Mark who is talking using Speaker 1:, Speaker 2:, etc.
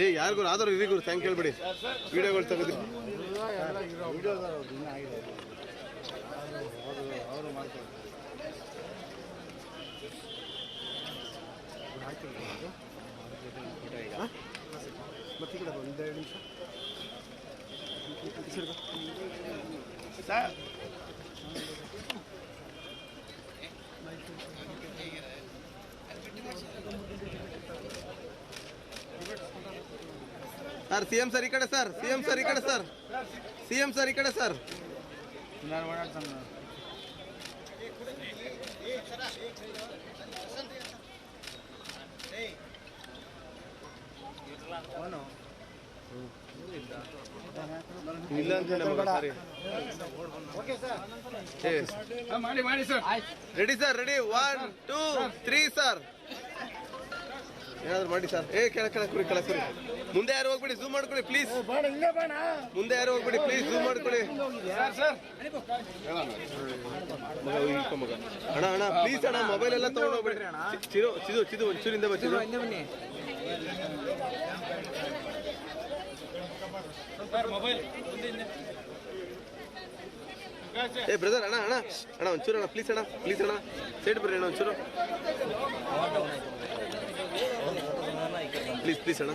Speaker 1: ಏ ಯಾರಿಗೂ ಆದರೂ ಇರಿಗೂ ಥ್ಯಾಂಕ್ ಹೇಳ್ಬಿಡಿ. ವಿಡಿಯೋಗಳು ತೆಗೆದು. ಮತ್ತೆ ಕಡೆ ಒಂದೆರಡು ನಿಮಿಷ ಈ ಸರ್ ಸಿ ಎಂ ಸರ್ ಈ ಕಡೆ ಸರ್ ಸಿ ಎಂ ಸರ್ ಈ ಕಡೆ ಸರ್. ಸಿ ಎಂ ಸರ್ ಈ ಕಡೆ ಸರ್. ಇಲ್ಲ ಅಂತ ready sir ready. One two three sir ಏನಾದ್ರು ಮಾಡಿ ಸರ್. ಏ ಕೆಳ ಕೆಳ ಕುರಿ ಕೆಳ ಕುರಿ. ಮುಂದೆ ಯಾರು ಹೋಗ್ಬಿಡಿ ಝೂಮ್ ಮಾಡ್ಕೊಳ್ಳಿ ಪ್ಲೀಸ್ ಮುಂದೆ ಯಾರು ಹೋಗ್ಬಿಡಿ ಪ್ಲೀಸ್ ಝೂಮ್ ಮಾಡ್ಕೊಳ್ಳಿ
Speaker 2: ಸರ್ ಸರ್
Speaker 1: ಮಗ ಇಳ್ಕೊ ಮಗ ಅಣ್ಣ ಅಣ್ಣ ಪ್ಲೀಸ್ ಅಣ್ಣ ಮೊಬೈಲ್ ಎಲ್ಲ ತಗೊಂಡು ಹೋಗಬೇಡಿ. ಚಿರು ಚಿದು ಚಿದು ಒಂಚೂರಿಂದ ಬಾ ಚಿದು.
Speaker 2: ಬನ್ನಿ. ಸರ್ ಮೊಬೈಲ್
Speaker 1: ಏ ಬ್ರದರ್ ಅಣ್ಣ ಅಣ್ಣ. ಅಣ್ಣ ಒಂಚೂರು ಅಣ್ಣ ಪ್ಲೀಸ್ ಅಣ್ಣ ಪ್ಲೀಸ್ ಅಣ್ಣ. ಸೈಡ್ ಬರ್ರಿ ಅಣ್ಣ ಒಂಚೂರು. ಪ್ಲೀಸ್ ಪ್ಲೀಸ್ ಅಣ್ಣ